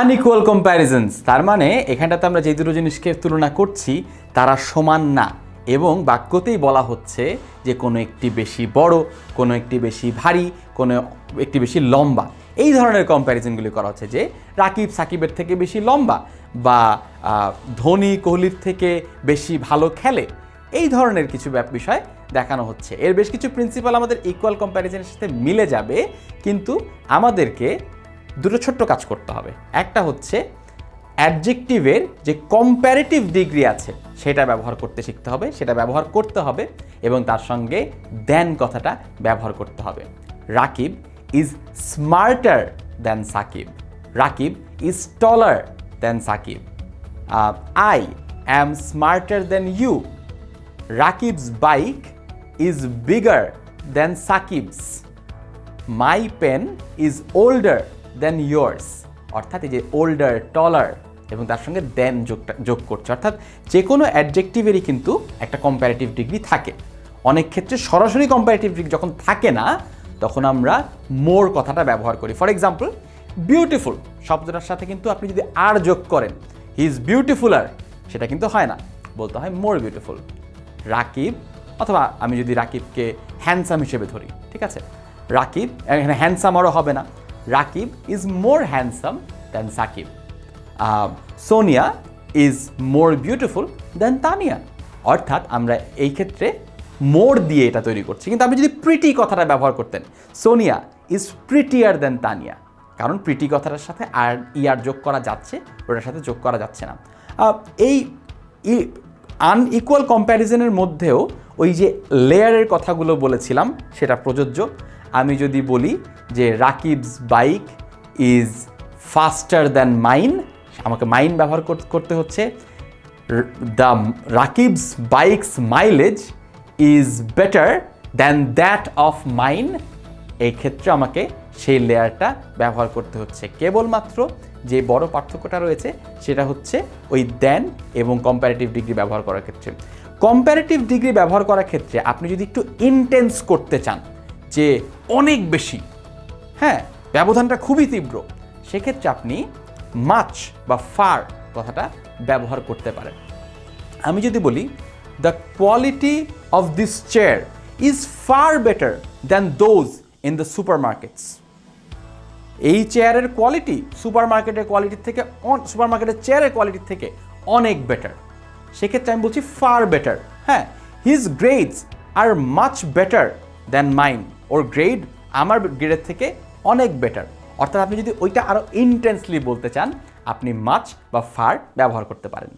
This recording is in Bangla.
আনইকুয়াল কম্প্যারিজনস তার মানে এখানটাতে আমরা যে দুটো জিনিসকে তুলনা করছি, তারা সমান না। এবং বাক্যতেই বলা হচ্ছে যে, কোনো একটি বেশি বড়, কোনো একটি বেশি ভারী, কোনো একটি বেশি লম্বা। এই ধরনের কম্প্যারিজনগুলি করা হচ্ছে যে, রাকিব সাকিবের থেকে বেশি লম্বা বা ধোনি, কোহলির থেকে বেশি ভালো খেলে। এই ধরনের কিছু বিষয় দেখানো হচ্ছে। এর বেশ কিছু প্রিন্সিপাল আমাদের ইকুয়াল কম্প্যারিজনের সাথে মিলে যাবে, কিন্তু আমাদেরকে দুটো ছোট্ট কাজ করতে হবে। একটা হচ্ছে অ্যাডজেক্টিভের যে কম্প্যারেটিভ ডিগ্রি আছে, সেটা ব্যবহার করতে শিখতে হবে, সেটা ব্যবহার করতে হবে এবং তার সঙ্গে দেন কথাটা ব্যবহার করতে হবে। Rakib is smarter than Sakib. Rakib is taller than Sakib. I am smarter than you Rakib's bike is bigger than Sakib's my pen is older then years অর্থাৎ এই যে ওল্ডার টলার এবং তার সঙ্গে দেন যোগটা যোগ করছে। অর্থাৎ যে কোনো অ্যাডজেক্টিভেরই কিন্তু একটা কম্প্যারেটিভ ডিগ্রি থাকে। অনেক ক্ষেত্রে সরাসরি কম্প্যারেটিভ ডিগ্রি যখন থাকে না, তখন আমরা মোর কথাটা ব্যবহার করি। ফর এক্সাম্পল বিউটিফুল শব্দটার সাথে কিন্তু আপনি যদি আর যোগ করেন হি ইজ বিউটিফুলার সেটা কিন্তু হয় না। বলতে হয় মোর বিউটিফুল রাকিব অথবা আমি যদি রাকিবকে হ্যান্ডসাম হিসেবে ধরি, ঠিক আছে? রাকিব, এখানে হ্যান্ডসাম আরও হবে না। Rakib is more handsome than Sakib Sonia is more beautiful than Tania অর্থাৎ আমরা এই ক্ষেত্রে মোর দিয়ে এটা তৈরি করছি। কিন্তু আপনি যদি প্রিটি কথাটা ব্যবহার করতেন Sonia is prettier than Tania কারণ প্রিটি কথাটার সাথে আর ইয়ার যোগ করা যাচ্ছে, ওটার সাথে যোগ করা যাচ্ছে না। এই আনইকুয়াল কম্প্যারিজনের মধ্যেও ওই যে লেয়ারের কথাগুলো বলেছিলাম, সেটা প্রযোজ্য। আমি যদি বলি যে Rakib's bike is faster than mine আমাকে মাইন ব্যবহার করতে হচ্ছে the Rakib's bike's mileage is better than that of mine এই ক্ষেত্রে আমাকে সেই লেয়ারটা ব্যবহার করতে হচ্ছে। কেবলমাত্র যে বড় পার্থক্যটা রয়েছে, সেটা হচ্ছে ওই দেন এবং কম্প্যারেটিভ ডিগ্রি ব্যবহার করার ক্ষেত্রে। কম্প্যারেটিভ ডিগ্রি ব্যবহার করার ক্ষেত্রে আপনি যদি একটু ইন্টেন্স করতে চান যে অনেক বেশি। হ্যাঁ ব্যবধানটা খুবই তীব্র। সেক্ষেত্রে আপনি মাছ বা ফার কথাটা ব্যবহার করতে পারেন। আমি যদি বলি the quality of this chair is far better than those in the supermarkets এই চেয়ারের কোয়ালিটি সুপার মার্কেটের কোয়ালিটির থেকে সুপার মার্কেটের চেয়ারের কোয়ালিটির থেকে অনেক বেটার সেক্ষেত্রে আমি বলছি ফার বেটার হ্যাঁ his grades are much better than mine or grade আমার গ্রেডের থেকে অনেক বেটার অর্থাৎ আপনি যদি ওইটা আরও ইন্টেন্সলি বলতে চান, আপনি মাছ বা ফার ব্যবহার করতে পারেন।